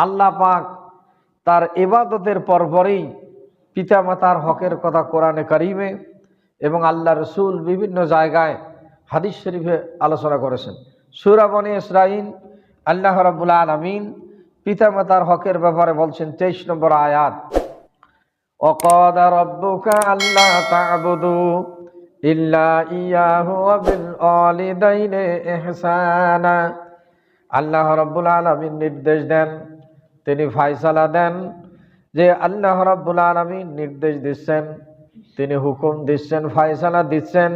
আল্লাহ পাক তার এবাদতের পরপরই পিতামাতার হকের কথা কোরআনে কারিমে এবং আল্লাহ রসুল বিভিন্ন জায়গায় হাদিস শরীফে আলোচনা করেছেন সুরাবনে ইসরাইন আল্লাহ রাবুল আলমিন পিতামাতার হকের ব্যাপারে বলছেন তেইশ নম্বর আয়াত وقال ربك ألا تعبدوا إلا إياه وبالوالدين إحسانا আল্লাহ রব্বুল আলমিন নির্দেশ দেন তিনি ফায়সালা দেন যে আল্লাহ রব্বুল আলমিন নির্দেশ দিচ্ছেন, তিনি হুকুম দিচ্ছেন ফায়সালা দিচ্ছেন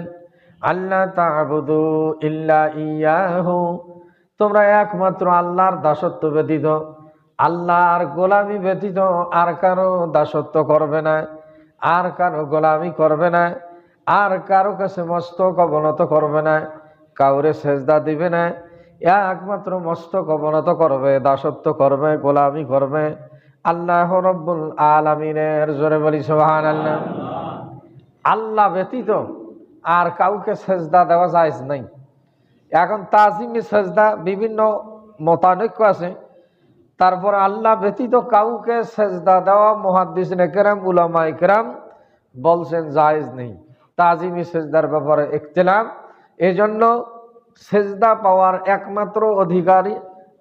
আল্লাহ তাবুদু ইল্লা ইয়াহু তোমরা একমাত্র আল্লাহর দাসত্ব ব্যতীত, আল্লাহর গোলামি ব্যতীত আর কারও দাসত্ব করবে না, আর কারও গোলামি করবে না, আর কারও কাছে মস্তক অবনত করবে না, কাউরে সেজদা দিবে না একমাত্র মস্তক অবনত করবে, দাসত্ব করবে, গোলামি করবে। আল্লাহ রব্বুল আলমিনের জোরে বলি সোহান আল্লাহ আল্লাহ ব্যতীত আর কাউকে সেজদা দেওয়া যায় নাই। এখন তাজিমি সেজদা বিভিন্ন মতানৈক্য আছে। তারপর আল্লাহ ব্যতীত কাউকে সেজদা দেওয়া মহাদ্দিস কেরাম উলামা কেরাম বলছেন জায়েজ নেই। তাজিমি সেজদার ব্যাপারে ইখতিলাম এজন্য সেজদা পাওয়ার একমাত্র অধিকারী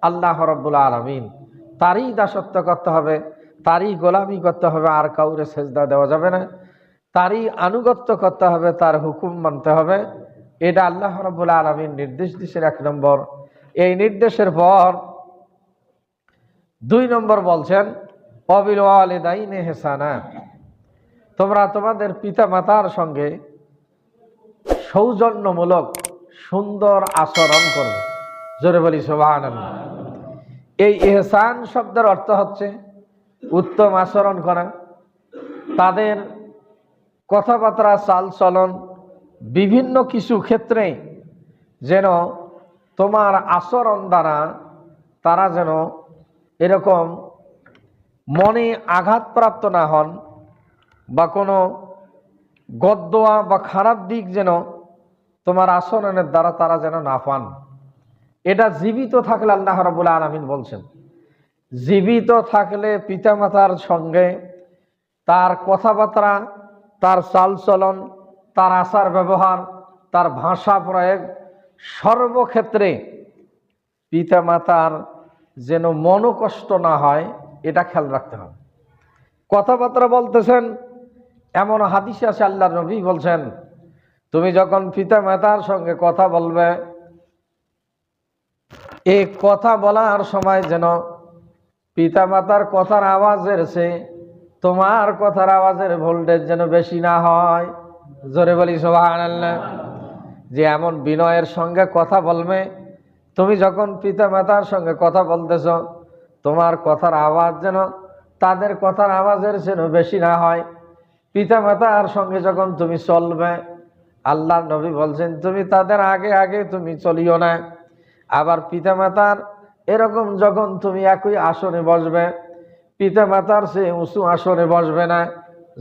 আল্লাহ রব্বুল আলমিন। তারই দাসত্ব করতে হবে, তারই গোলামি করতে হবে, আর কাউরে সেজদা দেওয়া যাবে না। তারই আনুগত্য করতে হবে, তার হুকুম মানতে হবে। এটা আল্লাহ রব্বুল আলমিন নির্দেশ দিচ্ছেন এক নম্বর। এই নির্দেশের পর দুই নম্বর বলছেন, অবিল আলেদাইনে হেসানা। তোমরা তোমাদের পিতা মাতার সঙ্গে সৌজন্যমূলক সুন্দর আচরণ করবে। জোরে বলি সোবাহান এই এহসান শব্দের অর্থ হচ্ছে উত্তম আচরণ করা। তাদের কথাবার্তা চাল চলন বিভিন্ন কিছু ক্ষেত্রে যেন তোমার আচরণ দ্বারা তারা যেন এরকম মনে আঘাতপ্রাপ্ত না হন বা কোনো গদ্দোয়া বা খারাপ দিক যেন তোমার আচরণের দ্বারা তারা যেন না পান। এটা জীবিত থাকলে আল্লাহ রবুল্লা আলমিন বলছেন, জীবিত থাকলে পিতামাতার সঙ্গে তার কথাবার্তা, তার চালচলন, তার আচার ব্যবহার, তার ভাষা প্রয়োগ সর্বক্ষেত্রে পিতামাতার যেন মনোকষ্ট না হয়, এটা খেয়াল রাখতে হবে। কথাবার্তা বলতেছেন, এমন হাদিস আছে আল্লাহ নবী বলছেন তুমি যখন পিতা মাতার সঙ্গে কথা বলবে, এই কথা বলার সময় যেন পিতা মাতার কথার আওয়াজের সে তোমার কথার আওয়াজের ভোল্টেজ যেন বেশি না হয়। জোরে বলি সোহান যে এমন বিনয়ের সঙ্গে কথা বলবে, তুমি যখন পিতা মাতার সঙ্গে কথা বলতেছ, তোমার কথার আওয়াজ যেন, তাদের কথার আওয়াজের যেন বেশি না হয়। পিতা মাতার সঙ্গে যখন তুমি চলবে আল্লাহ নবী বলছেন, তুমি তাদের আগে আগে তুমি চলিও না। আবার পিতা মাতার এরকম যখন তুমি একই আসনে বসবে পিতা মাতার সে উঁচু আসনে বসবে না।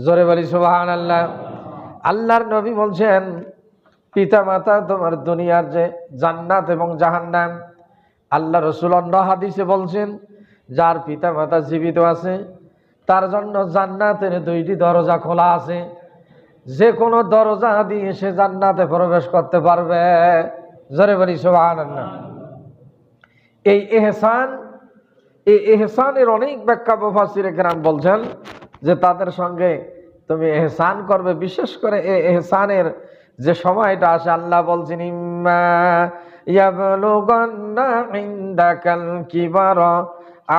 জোরে বলি সুবাহান আল্লাহ আল্লাহর নবী বলছেন পিতা মাতা তোমার দুনিয়ার যে জান্নাত এবং জাহান্নাম। আল্লাহ রসুল অন্য হাদিসে বলছেন, যার পিতা মাতা জীবিত আছে, তার জন্য জান্নাতের দুইটি দরজা খোলা আছে। যে কোনো দরজা দিয়ে সে জান্নাতে প্রবেশ করতে পারবে। জরে বলি সোহান এই এহসান, এই এহসানের অনেক ব্যাখ্যা মুফাসির গ্রাম বলছেন যে তাদের সঙ্গে তুমি এহসান করবে। বিশেষ করে এই এহসানের যে সময়টা আসে, আল্লাহ বলছেন, ইম্মা ইয়াবলুগান্না ইনদাকাল কিবারা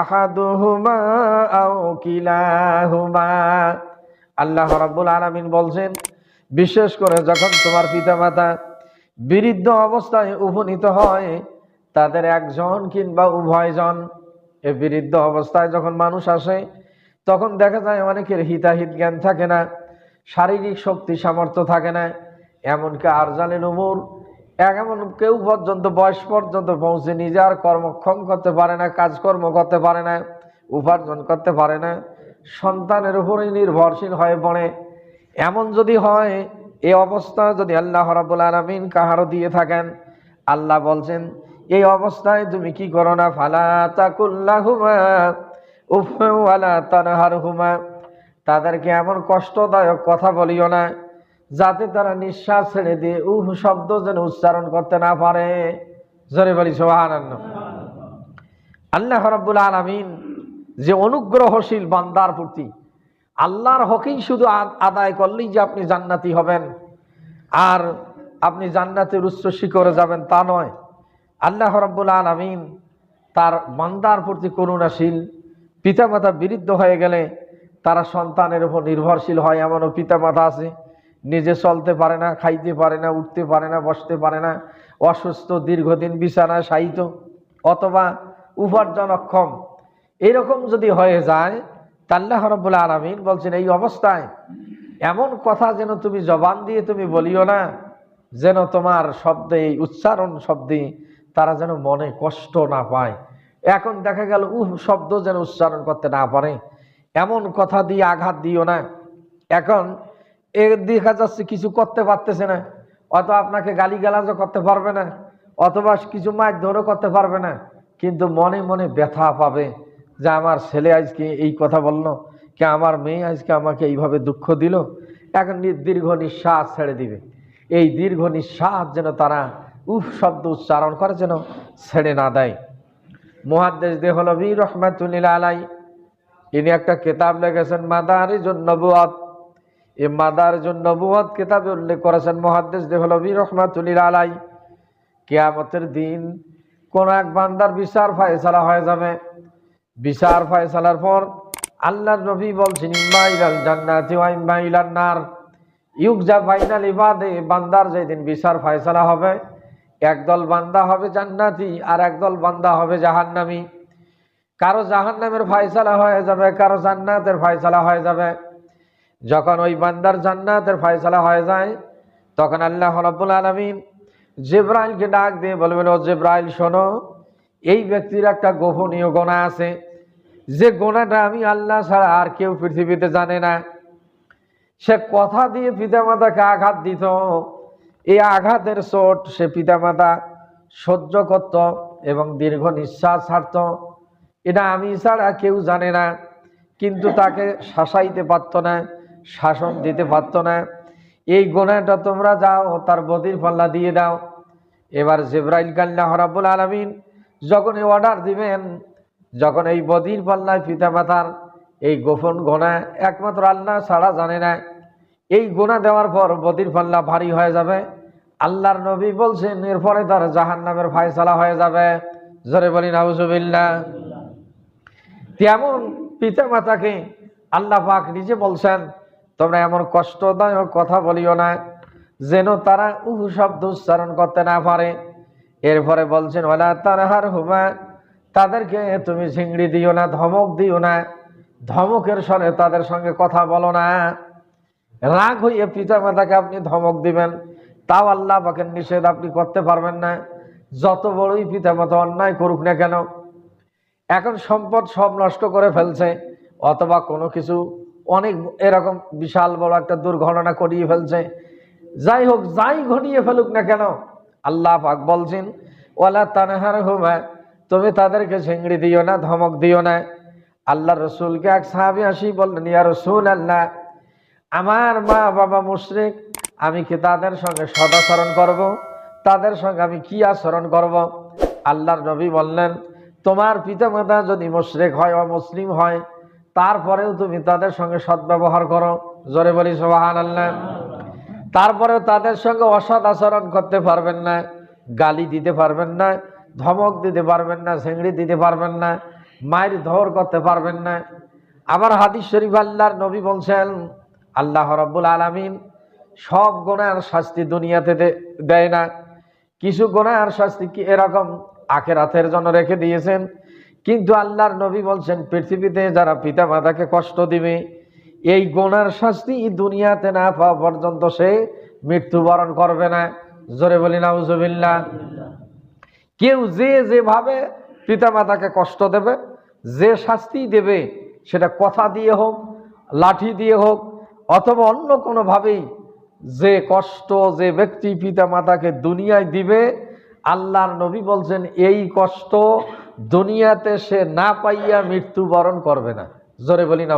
আহাদুহুমা আল্লাহ রাব্বুল আলামিন বলছেন, বিশেষ করে যখন তোমার পিতামাতা বিরুদ্ধ অবস্থায় উপনীত হয়, তাদের একজন কিংবা উভয়জন এ বিরুদ্ধ অবস্থায় যখন মানুষ আসে, তখন দেখা যায় অনেকের হিতাহিত জ্ঞান থাকে না, শারীরিক শক্তি সামর্থ্য থাকে না, এমনকি আরজানের উমর এমন কেউ পর্যন্ত, বয়স পর্যন্ত পৌঁছে নিজে আর কর্মক্ষম করতে পারে না, কাজকর্ম করতে পারে না, উপার্জন করতে পারে না। সন্তানের উপরেই নির্ভরশীল হয়ে পড়ে। এমন যদি হয় এই অবস্থা যদি আল্লাহ রাবুল আলমিন কাহারও দিয়ে থাকেন? আল্লাহ বলছেন, এই অবস্থায় তুমি কি করো না? ফালা তাকুল্লাহুমা উফওয়ালা তানহার হুমা তাদেরকে এমন কষ্টদায়ক কথা বলিও না, যাতে তারা নিঃশ্বাস ছেড়ে দিয়ে উহ শব্দ যেন উচ্চারণ করতে না পারে। জোরে বলি সোহান আল্লাহ রব্বুল আলমিন যে অনুগ্রহশীল বান্দার প্রতি আল্লাহর হকেই শুধু আদায় করলেই যে আপনি জান্নাতি হবেন। আর আপনি জান্নাতের উচ্চ শিখরে যাবেন তা নয়। আল্লাহ রব্বুল আলমিন তার বান্দার প্রতি করুণাশীল পিতামাতা বিরুদ্ধ হয়ে গেলে তারা সন্তানের উপর নির্ভরশীল হয়, এমনও পিতামাতা আছে। নিজে চলতে পারে না, খাইতে পারে না, উঠতে পারে না, বসতে পারে না, অসুস্থ, দীর্ঘদিন বিছানায় শায়িত, অথবা উপার্জনক্ষম। এরকম যদি হয়ে যায় তাল্লাহ রব্বুল আলমিন বলছেন, এই অবস্থায় এমন কথা যেন তুমি জবান দিয়ে তুমি বলিও না, যেন তোমার শব্দে, এই উচ্চারণ শব্দে তারা যেন মনে কষ্ট না পায়। এখন দেখা গেল, উহ, শব্দ যেন উচ্চারণ করতে না পারে। এমন কথা দিয়ে আঘাত দিও না। এখন এ দেখা যাচ্ছে কিছু করতে পারতেছে না, অত আপনাকে গালিগালাজও করতে পারবে না, অথবা কিছু মারধরও করতে পারবে না, কিন্তু মনে মনে ব্যথা পাবে। যে আমার ছেলে আজকে এই কথা বলল, কি আমার মেয়ে আজকে আমাকে এইভাবে দুঃখ দিল এখন নি- দীর্ঘ নিঃশ্বাস ছেড়ে দিবে। এই দীর্ঘ নিঃশ্বাস যেন তারা উফ শব্দ উচ্চারণ করে যেন ছেড়ে না দেয়। মহাদ্দেশ দেহলবী রহমাতুল্লিল আলাই, ইনি একটা কেতাব লেগেছেন মাদারি নবুয়াত এই মাদার নবুয়াত কেতাবে উল্লেখ করেছেন মহাদ্দেশ দেহলবী রহমাতুল্লিল আলাই। কেয়ামতের দিন কোন এক বান্দার বিচার ফায়সালা হয়ে যাবে। বিচার ফায়সালার পর আল্লাহর নবী বলছেন ইম্মাইলাল জান্নাতি ওয়া ইম্মাইলান নার। ফাইনাল ইবাদে, বান্দার যেদিন বিচার ফায়সালা হবে, একদল বান্দা হবে জান্নাতি আর একদল বান্দা হবে জাহান্নামী। কারও জাহান্নামের ফায়সালা হয়ে যাবে, কারও জান্নাতের ফায়সালা হয়ে যাবে। যখন ওই বান্দার জান্নাতের ফায়সালা হয়ে যায়, তখন আল্লাহ রব্বুল আলমিন জেব্রাইলকে ডাক দিয়ে বলবেন, ও জেব্রাইল, শোনো এই ব্যক্তির একটা গোপনীয় গোনা আছে। যে গোনাটা আমি আল্লাহ ছাড়া আর কেউ পৃথিবীতে জানে না। সে কথা দিয়ে পিতামাতাকে আঘাত দিত। এই আঘাতের চোট সে পিতামাতা সহ্য করত এবং দীর্ঘ নিঃশ্বাস ছাড়ত। এটা আমি ছাড়া কেউ জানে না। কিন্তু তাকে শাসাইতে পারত না, শাসন দিতে পারত না। এই গোনাটা তোমরা যাও, তার বদির পাল্লা দিয়ে দাও। এবার জেব্রাইল কাল্লা হরাবুল আলমিন যখন এই অর্ডার দিবেন, যখন এই বদির পাল্লায় পিতামাতার এই গোপন গোনা একমাত্র আল্লাহ ছাড়া জানে না, এই গোনা দেওয়ার পর বদির পাল্লা ভারী হয়ে যাবে। আল্লাহর নবী বলছেন, এরপরে তার জাহান নামের ফায়সালা হয়ে যাবে। জোরে বলি নাউজুবিল্লাহ। তেমন পিতা মাতাকে আল্লাহ পাক নিজে বলছেন, তোমরা এমন কষ্টদায়ক কথা বলিও না, যেন তারা উহু শব্দ উচ্চারণ করতে না পারে। এরপরে বলছেন ওলা তারাহার হুমা তাদেরকে তুমি ঝিংড়ি দিও না, ধমক দিও না, ধমকের সনে তাদের সঙ্গে কথা বলো না। রাগ হইয়ে পিতা মাতাকে আপনি ধমক দিবেন, তাও আল্লাহ পাকের নিষেধ আপনি করতে পারবেন না। যত বড়ই পিতা মাতা অন্যায় করুক না কেন, এখন সম্পদ সব নষ্ট করে ফেলছে, অথবা কোনো কিছু অনেক এরকম বিশাল বড় একটা দুর্ঘটনা করিয়ে ফেলছে। যাই হোক, যাই ঘটিয়ে ফেলুক না কেন আল্লাহ পাক বলছেন ওলা তানহার হুমা তুমি তাদেরকে ঝিংড়ি দিও না, ধমক দিও না। আল্লাহ রসুলকে এক সাহাবি আসি বললেন, ইয়া রসুল আল্লাহ আমার মা বাবা মুশরিক, আমি কি তাদের সঙ্গে সদাচরণ করব? তাদের সঙ্গে আমি কি আচরণ করব? আল্লাহর নবী বললেন, তোমার পিতামাতা যদি মুশরিক হয়, অমুসলিম হয়, তারপরেও তুমি তাদের সঙ্গে সদ্ব্যবহার করো। জোরে বলি সোহান আল্লাহ তারপরেও তাদের সঙ্গে অসৎ আচরণ করতে পারবেন না, গালি দিতে পারবেন না, ধমক দিতে পারবেন না ঝেংড়ি দিতে পারবেন না, মায়ের ধর করতে পারবেন না। আবার হাদিস শরীফ আল্লাহর নবী বলছেন, আল্লাহ রব্বুল আলমিন সব গোনার শাস্তি দুনিয়াতে দেয় না। কিছু গোনার শাস্তি কি এরকম আখেরাতের জন্য রেখে দিয়েছেন? কিন্তু আল্লাহর নবী বলছেন, পৃথিবীতে যারা পিতা মাতাকে কষ্ট দিবে এই গোনার শাস্তি দুনিয়াতে না পাওয়া পর্যন্ত সে মৃত্যুবরণ করবে না। জোরে বলি নাউজুবিল্লা কেউ যে যেভাবে পিতামাতাকে কষ্ট দেবে, যে শাস্তি দেবে, সেটা কথা দিয়ে হোক, লাঠি দিয়ে হোক, অথবা অন্য কোনোভাবেই যে কষ্ট, যে ব্যক্তি পিতামাতাকে দুনিয়ায় দিবে, আল্লাহর নবী বলছেন, এই কষ্ট দুনিয়াতে সে না পাইয়া মৃত্যুবরণ করবে না। জোরে বলি না